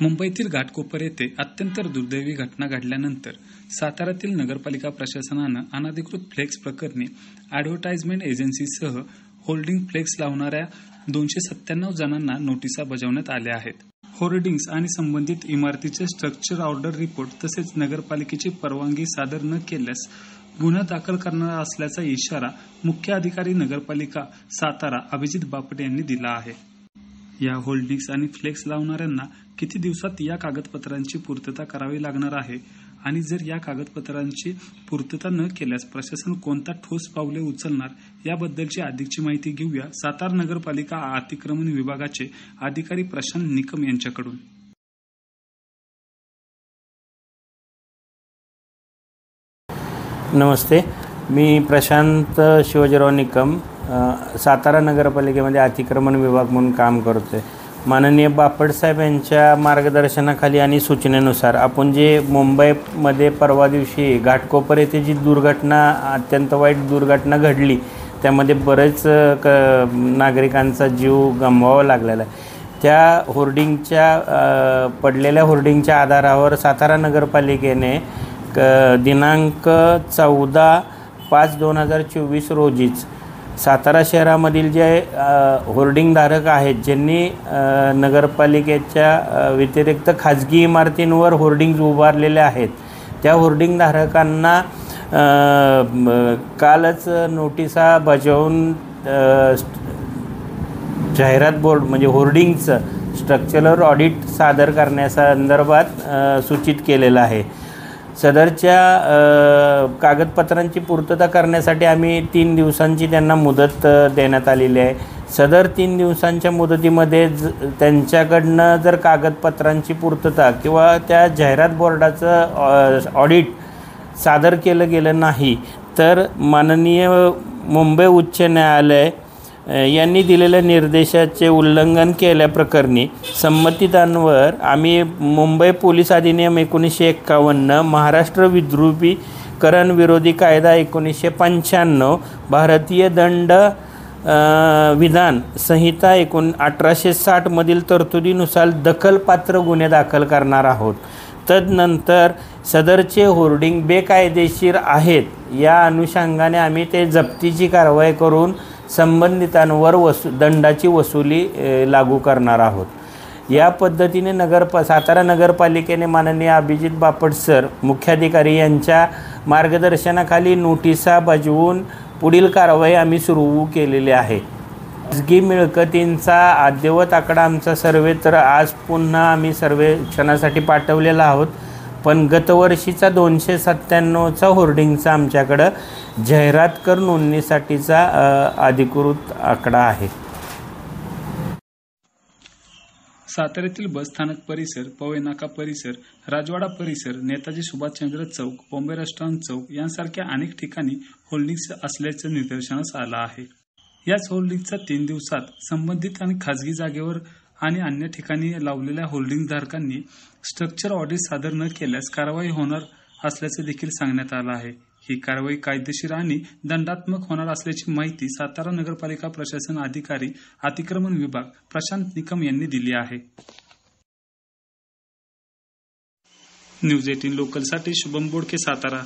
मुंबईतील घाटकोपर येथे अत्यंत दुर्दैवी घटना घडल्यानंतर साताऱ्यातील नगरपालिका प्रशासनानं अनधिकृत फ्लेक्स प्रकरणी अॅडव्हर्टाइजमेंट एजन्सीसह होर्डिंग फ्लेक्स लावणाऱ्या दोनशे सत्त्याण्णव जणांना नोटिसा बजावण्यात आल्या आहेत. होर्डिंग्स आणि संबंधित इमारतीचे स्ट्रक्चर ऑर्डर रिपोर्ट तसेच नगरपालिकेची परवानगी सादर न केल्यास गुन्हा दाखल करणार असल्याचा इशारा मुख्य अधिकारी नगरपालिका सातारा अभिजित बापट यांनी दिला आहे. या होल्डिंग्स आणि फ्लेक्स लावणाऱ्यांना किती दिवसात या कागदपत्रांची पूर्तता करावी लागणार आहे? आणि जर या कागदपत्रांची पूर्तता न केल्यास प्रशासन कोणता ठोस पावले उचलणार? याबद्दलची अधिकची माहिती घेऊया सातारा नगरपालिका अतिक्रमण विभागाचे अधिकारी प्रशांत निकम यांच्याकडून. नमस्ते. मी प्रशांत शिवाजीराव निकम सातारा नगरपालिकेमध्ये अतिक्रमण विभाग म्हणून काम करतो आहे माननीय बापटसाहेब यांच्या मार्गदर्शनाखाली आणि सूचनेनुसार आपण जे मुंबईमध्ये परवा दिवशी घाटकोपर येथे जी दुर्घटना अत्यंत वाईट दुर्घटना घडली त्यामध्ये बरेच क नागरिकांचा जीव गमवावा लागलेला आहे. त्या होर्डिंगच्या पडलेल्या होर्डिंगच्या आधारावर सातारा नगरपालिकेने क दिनांक चौदा पाच दोन हजार चोवीस रोजीच सातारा शहरामधील जे होर्डिंगधारक आहेत ज्यांनी नगरपालिकेच्या व्यतिरिक्त खाजगी इमारतींवर होर्डिंग्ज उभारलेले आहेत त्या होर्डिंगधारकांना कालच नोटिसा बजावून जाहिरात बोर्ड म्हणजे होर्डिंगचं स्ट्रक्चरल ऑडिट सादर करण्यासंदर्भात संदर्भात सूचित केलेलं आहे. सदरच्या कागदपत्रांची पूर्तता करण्यासाठी आम्ही तीन दिवसांची त्यांना मुदत देण्यात आलेली आहे. सदर तीन दिवसांच्या मुदतीमध्ये ज त्यांच्याकडनं जर कागदपत्रांची पूर्तता किंवा त्या जाहिरात बोर्डाचं ऑडिट सादर केलं गेलं नाही तर माननीय मुंबई उच्च न्यायालय यांनी दिलेल्या निर्देशाचे उल्लंघन केल्याप्रकरणी संबंधितांवर आम्ही मुंबई पोलीस अधिनियम एकोणीसशे एक्कावन्न महाराष्ट्र विद्रुपीकरण विरोधी कायदा एकोणीसशे पंच्याण्णव भारतीय दंड विधान संहिता एकूण अठराशे साठमधील तरतुदीनुसार दखलपात्र गुन्हे दाखल करणार आहोत. तदनंतर सदरचे होर्डिंग बेकायदेशीर आहेत या अनुषंगाने आम्ही ते जप्तीची कारवाई करून संबंधितांवर वसू दंडाची वसुली लागू करणार आहोत. या पद्धतीने नगरपा सातारा नगरपालिकेने माननीय अभिजित बापट सर मुख्याधिकारी यांच्या मार्गदर्शनाखाली नोटिसा बजवून पुढील कारवाई आम्ही सुरू केलेली आहे. खाजगी मिळकतींचा अद्यवत आकडा आमचा सर्वे तर आज पुन्हा आम्ही सर्वेक्षणासाठी पाठवलेला आहोत. पण गतवर्षीचा दोनशे सत्त्याण्णवचा होर्डिंगचा आमच्याकडं जाहिरात कर नोंदणीसाठीचा अधिकृत आकडा आहे. साताऱ्यातील बसस्थानक परिसर पवई नाका परिसर राजवाडा परिसर नेताजी सुभाषचंद्र चौक बॉम्बे रेस्टॉरंट चौक यांसारख्या अनेक ठिकाणी होल्डिंग्स असल्याचं निदर्शनास आलं आहे. याच होल्डिंगचा तीन दिवसात संबंधित आणि खाजगी जागेवर आणि अन्य ठिकाणी लावलेल्या होल्डिंग धारकांनी स्ट्रक्चर ऑडिट सादर न केल्यास कारवाई होणार असल्याचे देखील सांगण्यात आलं आहे. ही कारवाई कायदेशीर आणि दंडात्मक होणार असल्याची माहिती सातारा नगरपालिका प्रशासन अधिकारी अतिक्रमण विभाग प्रशांत निकम यांनी दिली आहे. न्यूज एटीन लोकलसाठी शुभम बोडके सातारा.